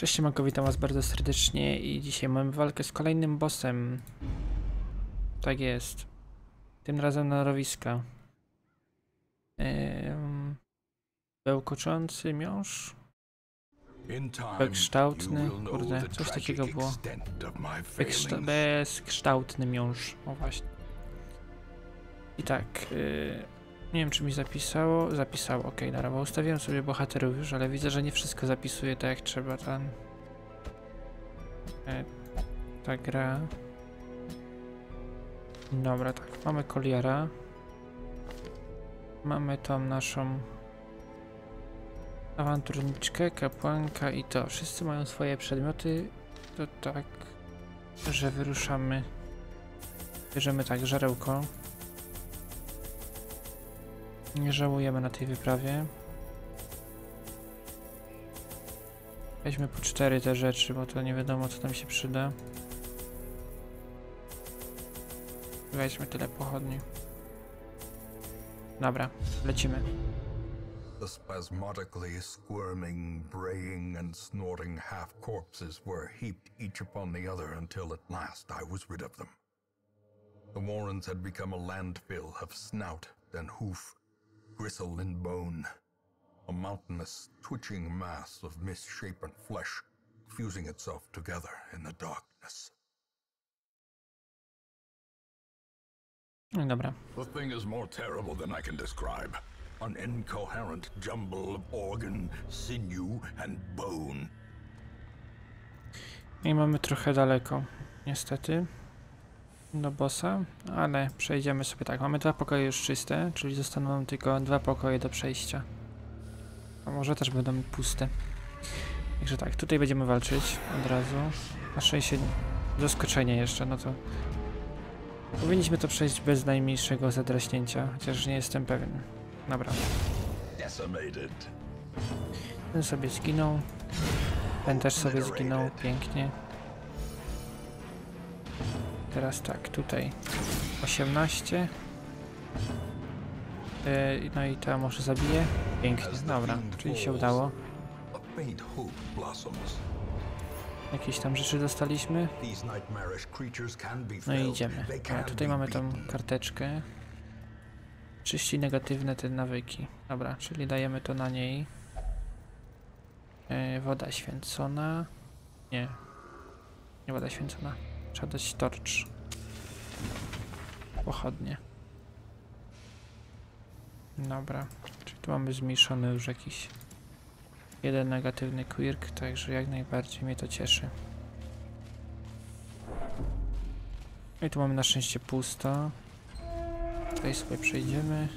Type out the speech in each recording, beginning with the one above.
Cześć, siemanko, witam was bardzo serdecznie i dzisiaj mamy walkę z kolejnym bossem. Tak jest. Tym razem na rowiska. Ehm, bełkoczący miąższ? Bezkształtny, kurde, coś takiego było. Bezkszta- bezkształtny miąższ, o właśnie. I tak, yy, nie wiem czy mi zapisało, zapisało, ok, dobra, bo ustawiłem sobie bohaterów już, ale widzę, że nie wszystko zapisuje tak jak trzeba, ten... E, ta gra... Dobra, tak, mamy Koliara. Mamy tą naszą awanturniczkę, kapłanka i to. Wszyscy mają swoje przedmioty, to tak, że wyruszamy. Bierzemy tak, żarełko. Nie żałujemy na tej wyprawie. Weźmy po cztery te rzeczy, bo to nie wiadomo co tam się przyda. Weźmy tyle pochodni. Dobra, lecimy. The spasmodically squirming, braying, and snorting half corpses were heaped each upon the other until at last I was rid of them. The Warrens had become a landfill of snout and hoof, gristle and bone, a mountainous, twitching mass of misshapen flesh fusing itself together in the darkness. Dobra. The thing is more terrible than I can describe. An incoherent jumble of organ, sinew, and bone. I mamy trochę daleko, niestety, do bossa, ale przejdziemy sobie tak. Mamy dwa pokoje już czyste, czyli zostaną nam tylko dwa pokoje do przejścia. A może też będą puste. Także tak, tutaj będziemy walczyć od razu. Na szczęście zaskoczenie jeszcze, no to... Powinniśmy to przejść bez najmniejszego zadraśnięcia, chociaż nie jestem pewien. Dobra, ten sobie zginął. Ten też sobie zginął, pięknie. Teraz tak, tutaj 18. Yy, no i ta może zabije. Pięknie, dobra, czyli się udało. Jakieś tam rzeczy dostaliśmy. No i idziemy. A tutaj mamy tą karteczkę. Czyści negatywne te nawyki. Dobra, czyli dajemy to na niej. Yy, woda święcona. Nie. Nie woda święcona. Trzeba dać torcz. Pochodnie. Dobra. Czyli tu mamy zmniejszony już jakiś jeden negatywny quirk, także jak najbardziej mnie to cieszy. I tu mamy na szczęście pusto. Tutaj sobie przejdziemy.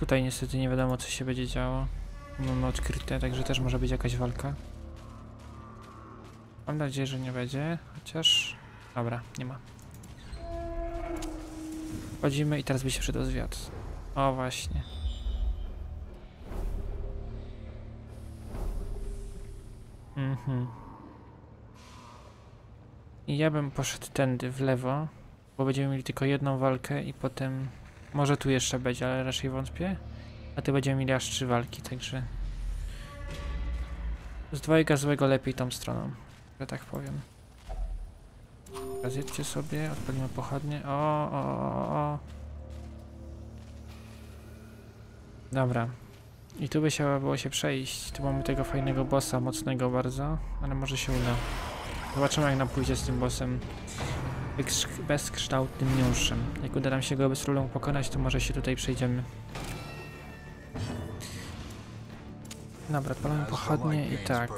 Tutaj niestety nie wiadomo co się będzie działo. Mamy odkryte, także też może być jakaś walka. Mam nadzieję, że nie będzie, chociaż... Dobra, nie ma. Wchodzimy i teraz by się przydał zwiat. O właśnie. Mhm. I ja bym poszedł tędy w lewo, bo będziemy mieli tylko jedną walkę i potem... Może tu jeszcze będzie, ale raczej wątpię. A ty będziemy mieli aż trzy walki, także... Z dwojga złego lepiej tą stroną, że tak powiem. Zjedźcie sobie, odpalimy pochodnie. O, o, o, o. Dobra. I tu by się było się przejść. Tu mamy tego fajnego bossa, mocnego bardzo, ale może się uda. Zobaczymy jak nam pójdzie z tym bossem bezkształtnym miąższem. Jak uda nam się go bez rulą pokonać, to może się tutaj przejdziemy. Dobra, odpalamy pochodnie i tak.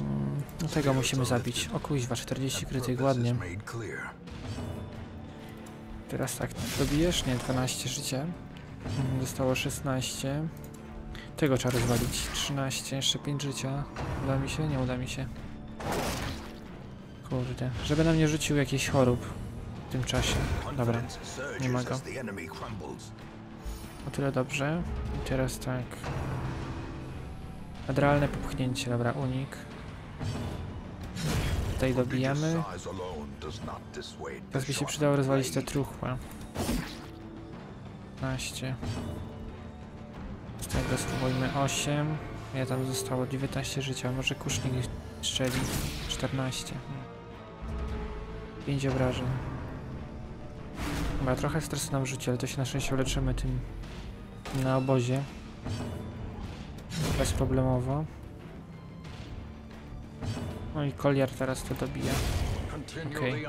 Mm, tego musimy zabić. O kuźwa, 40 krytyk, ładnie. Teraz tak, dobijesz? Nie, 12 życia. Mm, Zostało 16. Tego trzeba rozwalić. 13, jeszcze 5 życia. Uda mi się? Nie uda mi się. Kurde. Żeby nam nie rzucił jakichś chorób w tym czasie. Dobra, nie ma go. o tyle dobrze. I teraz tak. Adralne popchnięcie, dobra, unik. Tutaj dobijamy. Teraz by się przydało rozwalić te truchła. 15. Z tego spróbujmy 8. Ja tam zostało 19 życia. Może kusznik Strzeli. 14. 5 obrażeń. Chyba trochę stresu nam rzuci, ale to się na szczęście uleczymy tym na obozie. Bezproblemowo. No i koliar teraz to dobija. Okay.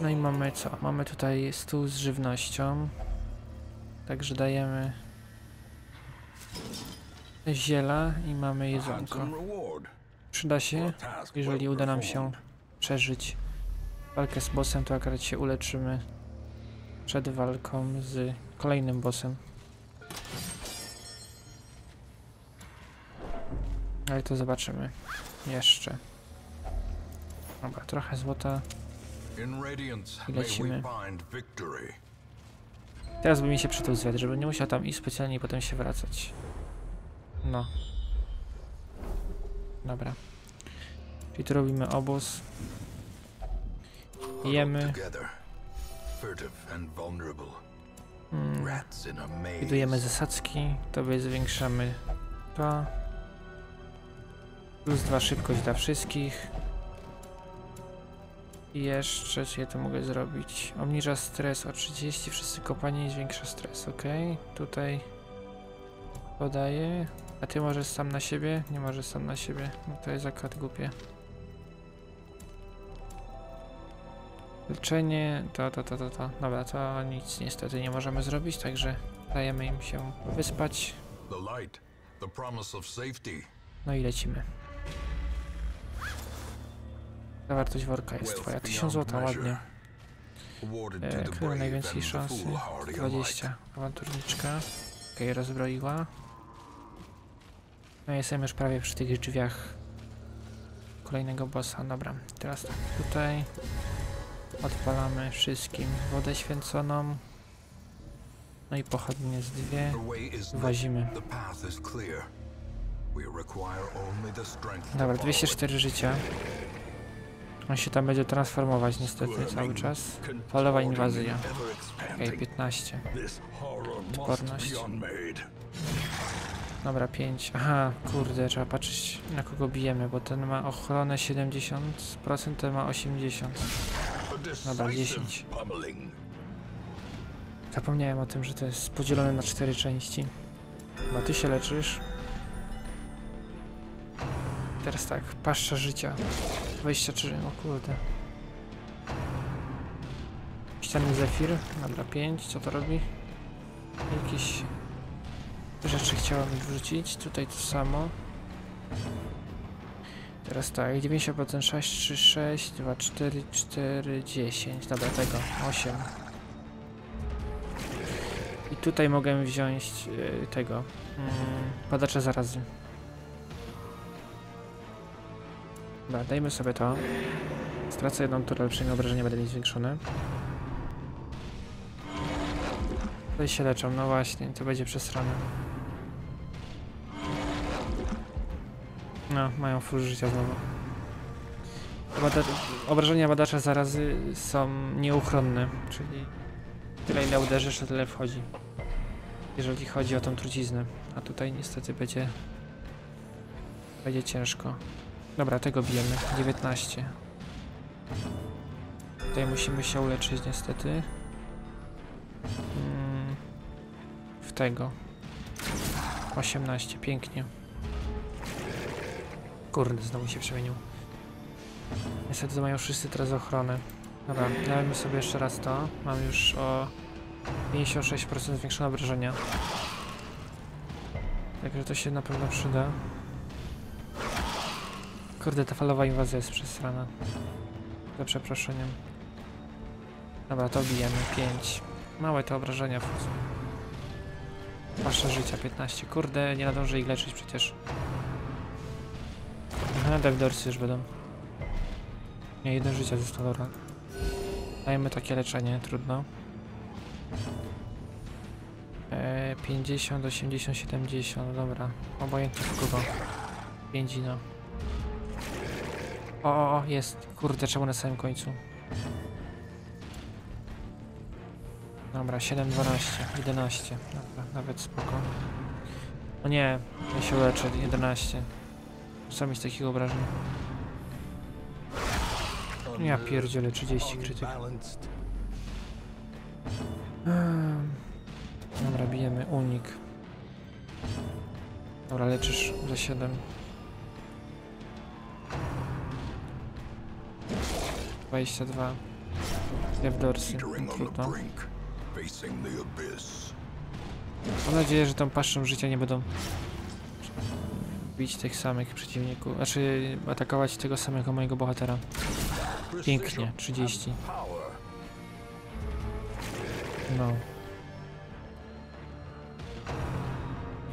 No i mamy co? Mamy tutaj stół z żywnością. Także dajemy ziela i mamy jedzonko. Przyda się, jeżeli uda nam się przeżyć walkę z bossem, to akurat się uleczymy przed walką z kolejnym bossem. Ale to zobaczymy jeszcze. Dobra, trochę złota. I lecimy. Teraz by mi się przydał zwiat, żeby nie musiał tam iść specjalnie i potem się wracać. No. Dobra. Czyli tu robimy obóz. Jemy. Mm, maze. Widujemy zasadzki, tobie zwiększamy to. Plus dwa szybkość dla wszystkich. I jeszcze, czy ja to mogę zrobić? Obniża stres o 30, wszyscy kopanie i zwiększa stres, ok? Tutaj podaję. A ty możesz sam na siebie? Nie możesz sam na siebie. No to jest akurat głupie. Leczenie, to, to, to, to, to. Dobra, to nic niestety nie możemy zrobić, także dajemy im się wyspać. No i lecimy. Zawartość worka jest twoja. beyond 1000 złota, measure. ładnie. E, najwięcej szansy? foolhardy alike. 20. Awanturniczka. Okej, rozbroiła. No jestem już prawie przy tych drzwiach kolejnego bossa. Dobra, teraz tak, tutaj odpalamy wszystkim wodę święconą. No i pochodnie z dwie. To Dobra, follow it. 204 życia. On się tam będzie transformować niestety cały czas. Polowa inwazja. Okej, 15. Horror must Odporność. be unmade. Dobra, 5. Aha, kurde, trzeba patrzeć na kogo bijemy, bo ten ma ochronę 70%, ten ma 80%. A Dobra, decisive 10. pummeling. Zapomniałem o tym, że to jest podzielone na 4 części. Chyba ty się leczysz. Teraz tak, paszcza życia. 23, o kurde. Ściany Zefir, dobra, 5, co to robi? Jakieś rzeczy chciałem wrzucić, tutaj to samo. Teraz tak, 90% 6, 3, 6, 2, 4, 4, 10, dobra, tego, 8. I tutaj mogę wziąć y, tego, mm, badacza zarazy. Dobra, dajmy sobie to. Stracę jedną turę, przynajmniej obrażenia będę mieć zwiększone. Tutaj się leczą, no właśnie, to będzie przesrane. No, mają full życia znowu. Obrażenia badacza zarazy są nieuchronne, czyli tyle ile uderzysz, to tyle wchodzi. Jeżeli chodzi o tą truciznę. A tutaj niestety będzie... Będzie ciężko. Dobra, tego bijemy. 19. Tutaj musimy się uleczyć niestety. Mm, w tego. 18, pięknie. Kurde, znowu się przemienił. Niestety mają wszyscy teraz ochronę. Dobra, dajmy sobie jeszcze raz to. Mam już o 56% zwiększone obrażenia. Także to się na pewno przyda. Kurde, ta falowa inwazja jest przesrana. Za przeproszeniem. Dobra, to bijemy. 5. Małe te obrażenia wchodzą. Wasze życia 15. Kurde, nie nadążę ich leczyć przecież. Aha, Devdorsy już będą. Nie, jeden życia zostało, dobra. Takie leczenie, trudno. E, 50, 80, 70, dobra. Obojętnie kogo. 5 no. O, o, o, jest. Kurde, czemu na samym końcu? Dobra, 7, 12, 11. Dobra, nawet spoko. O nie, ja się uleczę, 11. Mi z takich obrażeń? Ja pierdzielę, 30 krytyk. Dobra, bijemy, unik. Dobra, leczysz za 7. Dwadzieścia dwa. The trudno. Mam nadzieję, że tą paszczą życia nie będą bić tych samych przeciwników, znaczy atakować tego samego mojego bohatera. Pięknie, 30. Power. No.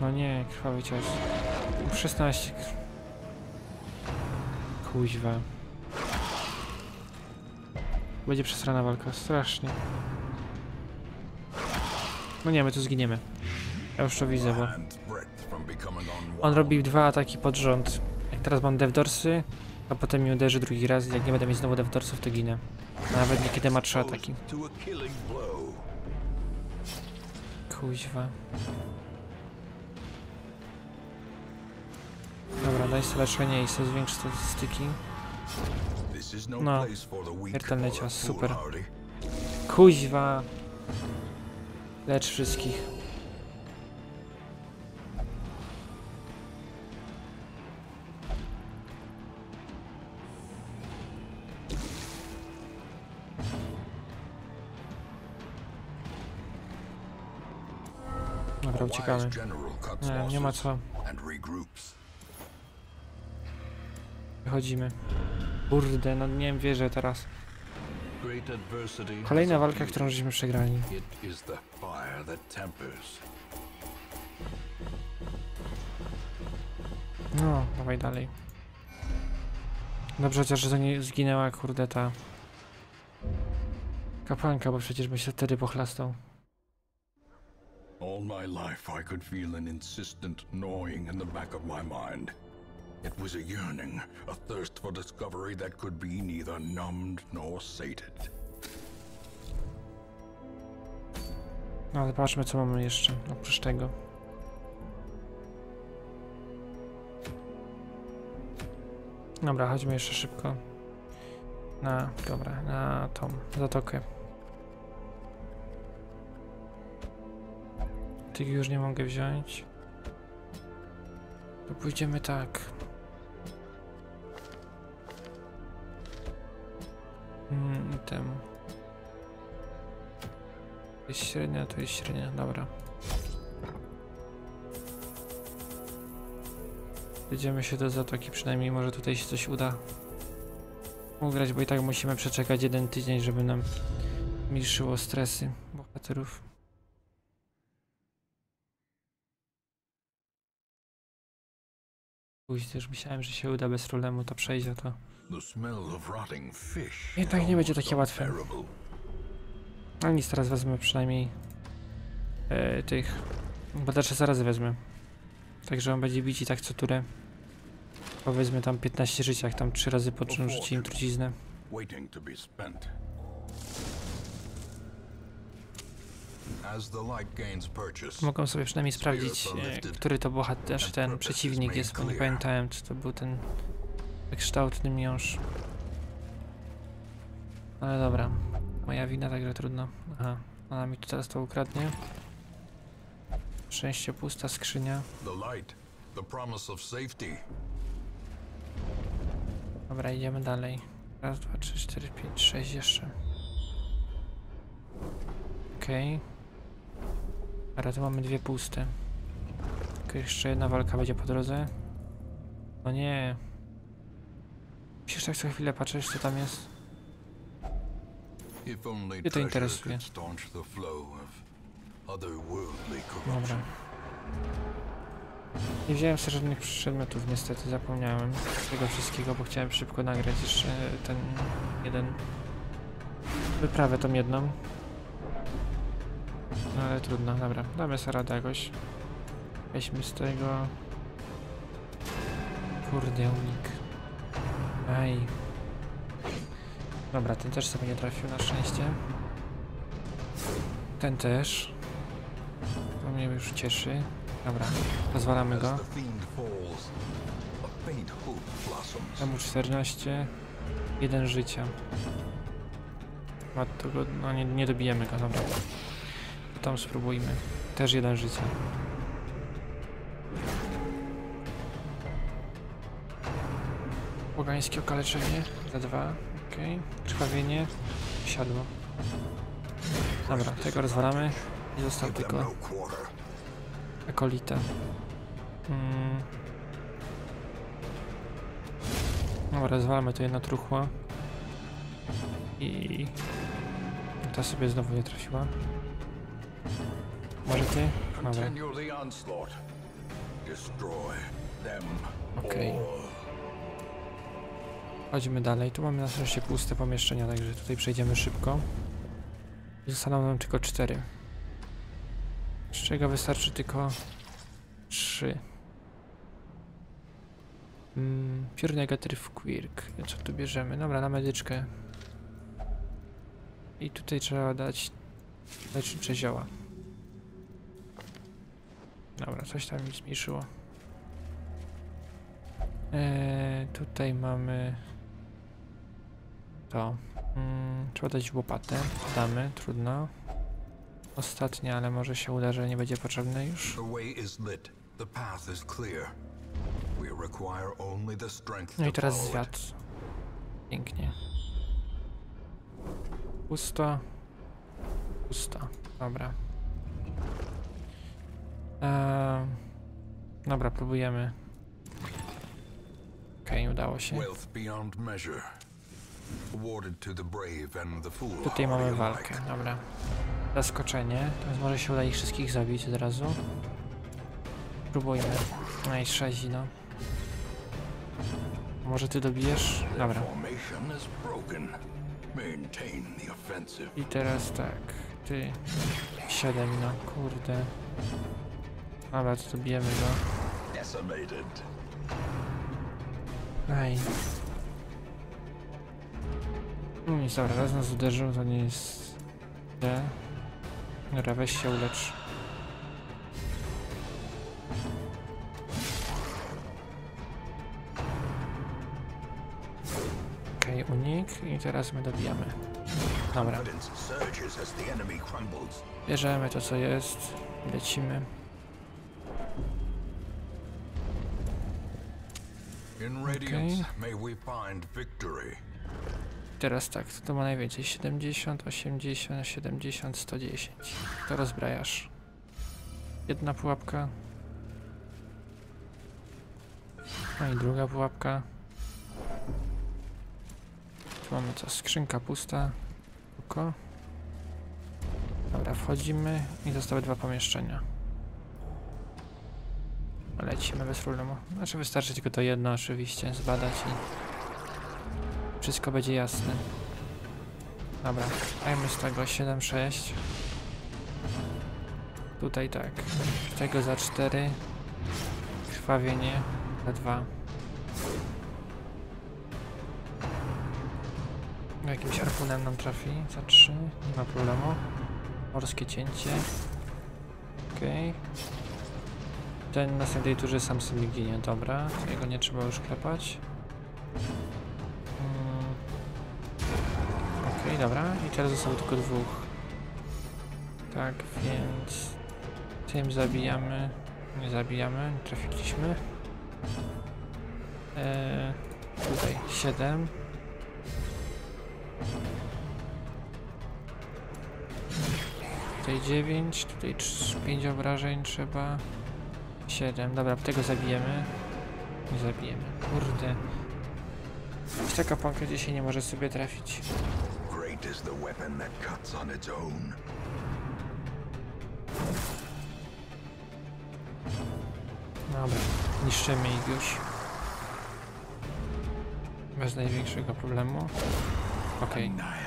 No nie, krwawy cios. 16. Kuźwa. Będzie przesrana walka, strasznie. No nie, my tu zginiemy. Ja już to widzę, bo on robi dwa ataki pod rząd. Jak teraz mam devdorsy, a potem mi uderzy drugi raz, jak nie będę mieć znowu devdorsów, to ginę. Nawet niekiedy ma trzy ataki. Kuźwa. Dobra, daj sobie leczenie i sobie zwiększ statystyki. No Śmiertelny cios, super. Kuźwa! Lecz wszystkich. Dobra, uciekamy. Nie, nie ma co. Wychodzimy. Kurde, no nie wierzę teraz. Kolejna walka, którą żeśmy przegrali. No, dawaj dalej. Dobrze chociaż, nie zginęła, kurde, ta kapłanka, bo przecież by się wtedy pochlastał. All my life I could feel an insistent gnawing in the back of my mind. It was a yearning, a thirst for discovery that could be neither numbed nor sated. No, ale patrzmy, co mamy jeszcze oprócz tego. Dobra, chodźmy jeszcze szybko. Na, dobra, na tą zatokę. Tych już nie mogę wziąć. To pójdziemy tak. Mm, temu. To jest średnia, to jest średnia, dobra. Jedziemy się do zatoki, przynajmniej może tutaj się coś uda ugrać, bo i tak musimy przeczekać jeden tydzień, żeby nam mniejszyło stresy bohaterów. Później też myślałem, że się uda bez problemu to przejść, a to. Jednak nie będzie takie łatwe. unbearable. A nic, teraz wezmę przynajmniej e, tych. Też zaraz wezmę. Także on będzie bić i tak co turę. Powiedzmy tam 15 życia, jak tam 3 razy po czym rzuci im truciznę. Mogą sobie przynajmniej sprawdzić, e, który to bohater, ten przeciwnik jest, bo nie pamiętałem, czy to był ten kształtny miąższ. Ale dobra, moja wina, także trudno. Aha, ona mi tu teraz to ukradnie. Szczęście pusta skrzynia. Dobra, idziemy dalej. Raz, dwa, trzy, cztery, pięć, sześć jeszcze. Okej. Okay. Tu mamy dwie puste. Tylko jeszcze jedna walka będzie po drodze. No nie. Musisz tak co chwilę patrzeć, co tam jest. Mnie to interesuje. Dobra. Nie wziąłem sobie żadnych przedmiotów, niestety zapomniałem tego wszystkiego, bo chciałem szybko nagrać jeszcze ten jeden wyprawę tą jedną. No ale trudno, dobra, damy sobie radę jakoś. Weźmy z tego... Kurde, unik. Aj. Dobra, ten też sobie nie trafił na szczęście. Ten też. To mnie już cieszy. Dobra, pozwalamy go. Temu 14, jeden życia. A to go, no nie, nie dobijemy go, dobra. Tam spróbujmy. Też jeden życia. Pogańskie okaleczenie za dwa, okej. Krwawienie, siadło. Dobra, tego rozwalamy i został tylko akolita. Mm. Dobra, rozwalamy to jedno truchło. I... Ta sobie znowu nie trafiła. Może ty? Dobra, Okej. chodźmy dalej. Tu mamy na szczęście puste pomieszczenia, także tutaj przejdziemy szybko. Zostaną nam tylko cztery. Z czego wystarczy tylko trzy. Mm, Pure Negative Quirk. Co tu bierzemy? Dobra, na medyczkę. I tutaj trzeba dać lecznicze zioła. Dobra, coś tam mi zmniejszyło. Eee, tutaj mamy to. Mm, trzeba dać łopatę. Damy, trudno. Ostatnia, ale może się uda, że nie będzie potrzebne już. No i teraz zwiat. Pięknie. Pusto. Pusto. Dobra. Eee, dobra, próbujemy. Okej, udało się. Tutaj mamy walkę, dobra. Zaskoczenie, to jest może się uda ich wszystkich zabić od razu. Próbujmy. No i sześć, no. Może ty dobijesz? Dobra. I teraz tak, ty. Siedem, no kurde. Dobra, to dobijemy go. Aj. No nic, dobra, raz nas uderzył, to nie jest... źle. Dobra, weź się ulecz. Okej, unik i teraz my dobijamy. Dobra, bierzemy to co jest lecimy. Victory. Teraz tak, kto to ma najwięcej? 70, 80, 70, 110. To rozbrajasz. Jedna pułapka. No i druga pułapka. Tu mamy co? Skrzynka pusta. Tylko. Dobra, wchodzimy i zostały dwa pomieszczenia. Lecimy bez problemu. Znaczy wystarczy tylko to jedno oczywiście zbadać i wszystko będzie jasne. Dobra, dajmy z tego 7-6. Tutaj tak. Tego za 4. Krwawienie za 2. Jakimś harpunem nam trafi za 3. Nie ma problemu. Morskie cięcie. Okej. Ten na następnej turze sam sobie ginie, dobra. Jego nie trzeba już klepać. Mm. Okej, dobra. I teraz zostało tylko dwóch. Tak, więc tym zabijamy. Nie zabijamy, trafiliśmy. Eee, tutaj 7. Tutaj 9, tutaj 5 obrażeń trzeba. 7, dobra, tego zabijemy. Nie zabijemy. Kurde. Jest taka pąka, gdzie się nie może sobie trafić. Great is the weapon that cuts on its own. Dobra, niszczymy ich już. Bez największego problemu. Okej, Annihilated.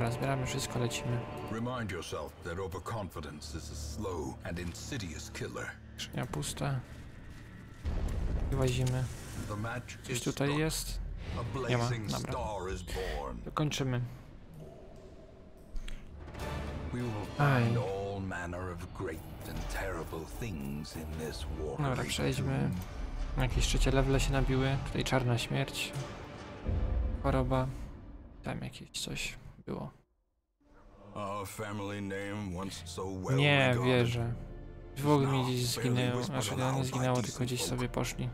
Dobra, zbieramy wszystko, lecimy. Remind yourself that overconfidence is a slow and insidious killer. Skrzynia pusta. Coś tutaj jest. Nie ma, dobra. Dokończymy. Aj. Dobra, przejdźmy. Jakieś trzecie levele się nabiły. Tutaj czarna śmierć. Choroba. Tam jakieś coś było. Nie wierzę. Dwóch mi gdzieś zginęło. Znaczy no, nie zginęło, tylko gdzieś sobie poszli.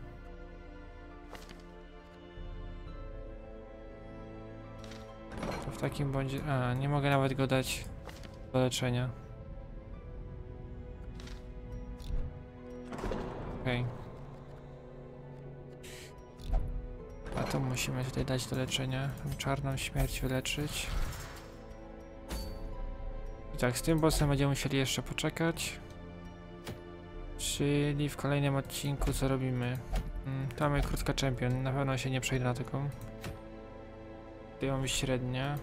To w takim bądź... A, nie mogę nawet go dać do leczenia. Okej. A to musimy tutaj dać do leczenia. Czarną śmierć wyleczyć. I tak, z tym bossem będziemy musieli jeszcze poczekać. Czyli w kolejnym odcinku co robimy? Mm, tam mamy krótka champion, na pewno się nie przejdę na taką. Tutaj mamy średnia.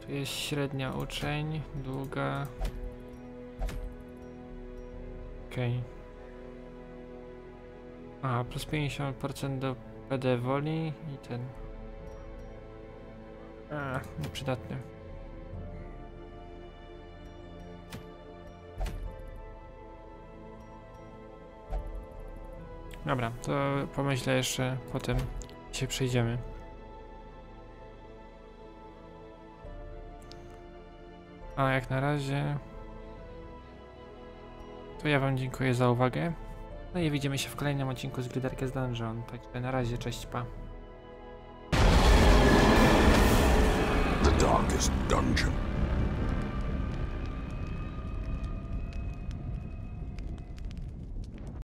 Tu jest średnia uczeń, długa. Okej. A, plus 50% do PD woli i ten. A, nieprzydatny. Dobra, to pomyślę jeszcze potem się przejdziemy. A jak na razie to ja wam dziękuję za uwagę. No i widzimy się w kolejnym odcinku z Gry Darkest Dungeon. Także na razie, cześć, pa. The darkest dungeon.